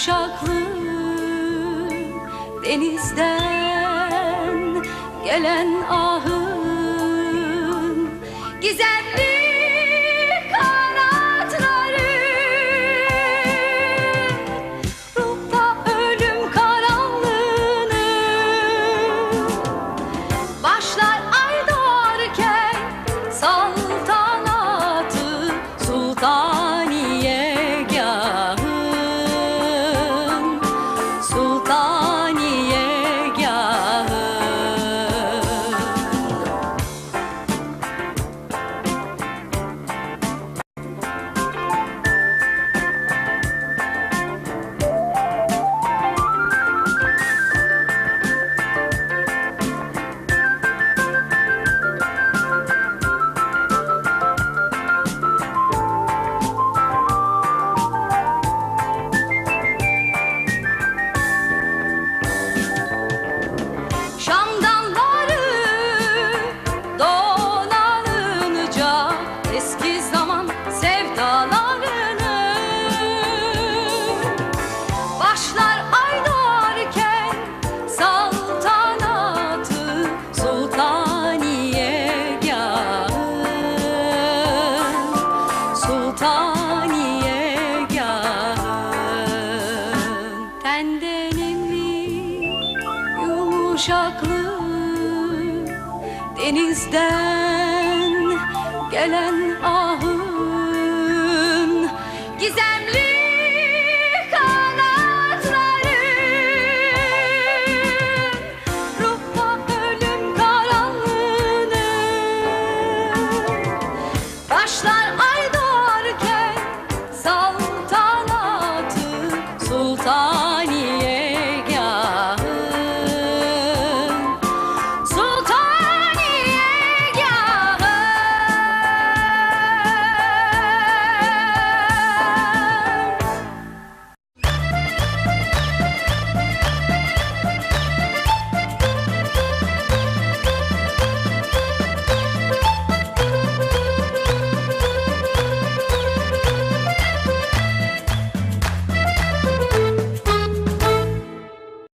kuşaklı denizden gelen ahın. Gizemli Sultaniye gahın. Tenden yumuşaklığı denizden gelen ahın. Gizemli 가.